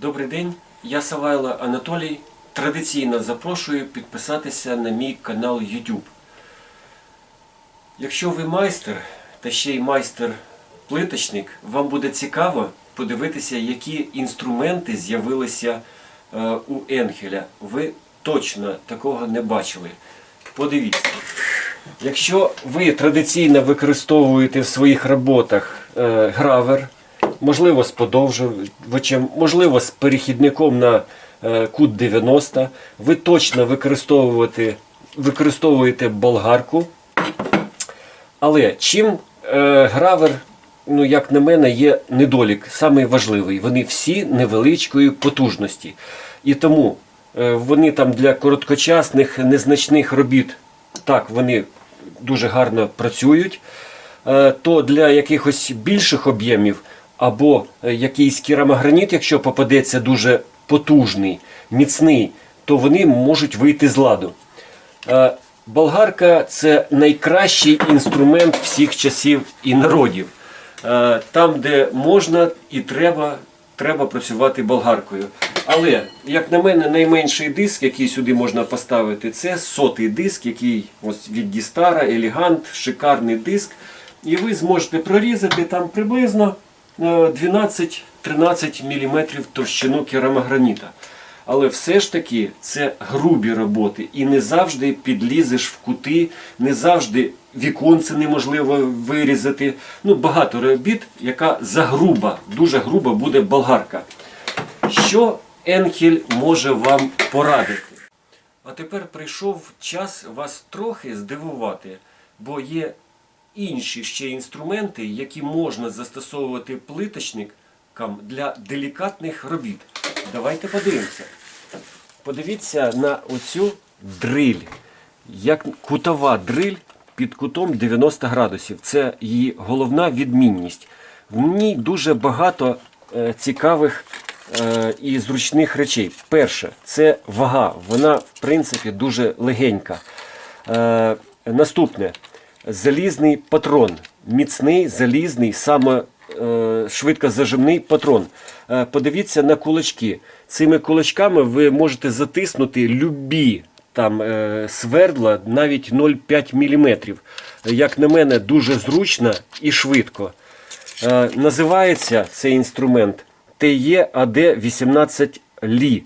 Добрий день, я Савайло Анатолій. Традиційно запрошую підписатися на мій канал YouTube. Якщо ви майстер та ще й майстер-плиточник, вам буде цікаво подивитися, які інструменти з'явилися е, у Енхеля. Ви точно такого не бачили. Подивіться. Якщо ви традиційно використовуєте в своїх роботах е, гравер, можливо з подовжувачем, можливо з перехідником на е, кут 90, ви точно використовуєте, використовуєте болгарку. Але чим е, гравер, ну як на мене, є недолік, самий важливий. Вони всі невеличкої потужності. І тому е, вони там для короткочасних, незначних робіт, так, вони дуже гарно працюють. Е, то для якихось більших об'ємів або е, якийсь керамограніт, якщо попадеться дуже потужний, міцний, то вони можуть вийти з ладу. Е, Болгарка це найкращий інструмент всіх часів і народів. Е, Там, де можна і треба, треба працювати болгаркою. Але, як на мене, найменший диск, який сюди можна поставити, це сотий диск, який ось від Дістара, Елегант, шикарний диск. І ви зможете прорізати там приблизно 12-13 мм товщину керамограніта. Але все ж таки це грубі роботи. І не завжди підлізеш в кути, не завжди віконце неможливо вирізати. Ну, багато робіт, яка загруба, дуже груба буде болгарка. Що Енхель може вам порадити? А тепер прийшов час вас трохи здивувати, бо є інші ще інструменти, які можна застосовувати плиточникам для делікатних робіт. Давайте подивимося. Подивіться на оцю дриль. Як кутова дриль під кутом 90 градусів. Це її головна відмінність. В ній дуже багато е, цікавих е, і зручних речей. Перше, це вага. Вона, в принципі, дуже легенька. Е, наступне залізний патрон. Міцний, залізний, саме е, швидкозажимний патрон. Е, подивіться на кулачки. Цими кулачками ви можете затиснути любі там е, свердла навіть 0,5 мм. Як на мене, дуже зручно і швидко. Е, називається цей інструмент TE AD18 Li.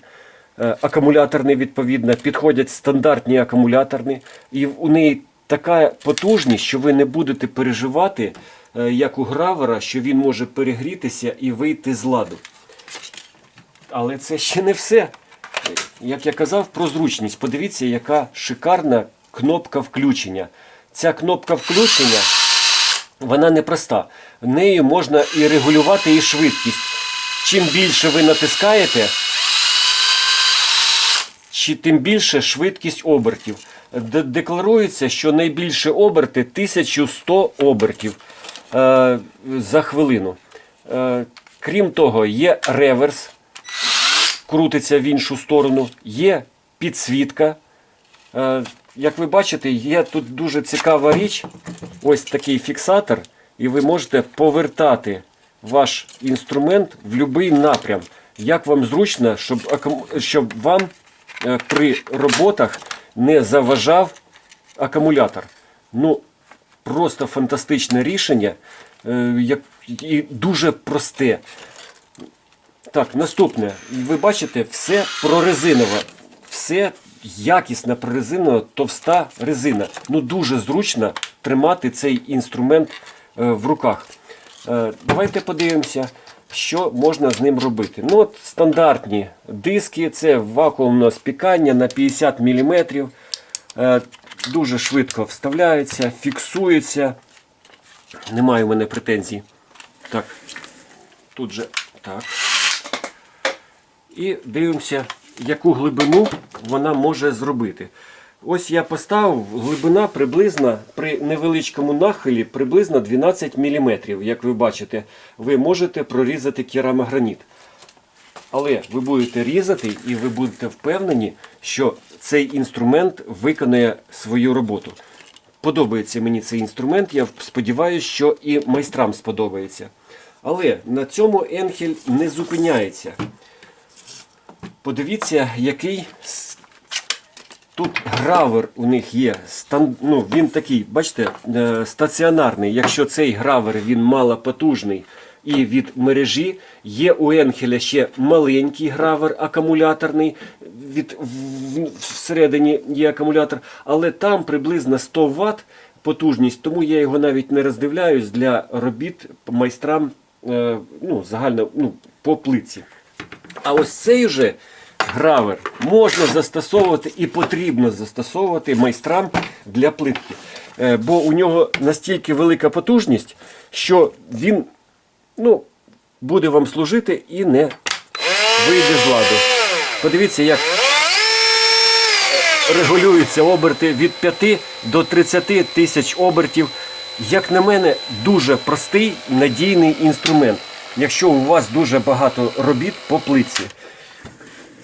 Е, Акумуляторний, відповідно, підходять стандартні акумуляторні, і у неї така потужність, що ви не будете переживати, е, як у гравера, що він може перегрітися і вийти з ладу. Але це ще не все. Як я казав про зручність, подивіться, яка шикарна кнопка включення. Ця кнопка включення, вона непроста. Нею можна і регулювати і швидкість. Чим більше ви натискаєте, чи тим більше швидкість обертів. Декларується, що найбільше оберти 1100 обертів е, за хвилину. Е, крім того, є реверс, крутиться в іншу сторону, є підсвітка. Е, як ви бачите, є тут дуже цікава річ. Ось такий фіксатор, і ви можете повертати ваш інструмент в будь-який напрям. Як вам зручно, щоб, щоб вам е, при роботах не заважав акумулятор. Ну, просто фантастичне рішення, е, і дуже просте. Так, наступне. Ви бачите, все прорезинове. Все якісна прорезинова, товста резина. Ну дуже зручно тримати цей інструмент е, в руках. Е, давайте подивимося, що можна з ним робити. Ну, от Стандартні диски, це вакуумне спікання на 50 мм. Е, дуже швидко вставляється, фіксується. Немає у мене претензій. Так, тут же так. І дивимося, яку глибину вона може зробити. Ось я поставив глибина приблизно при невеличкому нахилі приблизно 12 мм. Як ви бачите, ви можете прорізати керамограніт. Але ви будете різати і ви будете впевнені, що цей інструмент виконає свою роботу. Подобається мені цей інструмент, я сподіваюся, що і майстрам сподобається. Але на цьому Енхель не зупиняється. Подивіться, який тут гравер у них є. Ну, він такий, бачите, е, стаціонарний. Якщо цей гравер він малопотужний і від мережі, є у Енхеля ще маленький гравер акумуляторний. Від, всередині є акумулятор, але там приблизно 100 Вт потужність, тому я його навіть не роздивляюсь для робіт майстрам е, ну, загально ну, по плитці. А ось цей же гравер можна застосовувати і потрібно застосовувати майстрам для плитки. Е, Бо у нього настільки велика потужність, що він ну, буде вам служити і не вийде з ладу. Подивіться, як регулюються оберти від 5 до 30 тисяч обертів. Як на мене, дуже простий надійний інструмент, якщо у вас дуже багато робіт по плитці.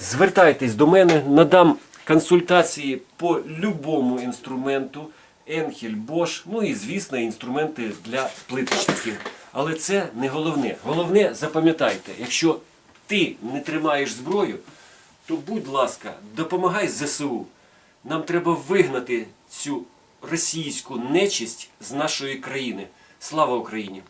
Звертайтесь до мене, надам консультації по любому інструменту. Енхель, Bosch, ну і звісно, інструменти для плиточників. Але це не головне. Головне, запам'ятайте, якщо ти не тримаєш зброю, то будь ласка, допомагай ЗСУ. Нам треба вигнати цю російську нечисть з нашої країни. Слава Україні!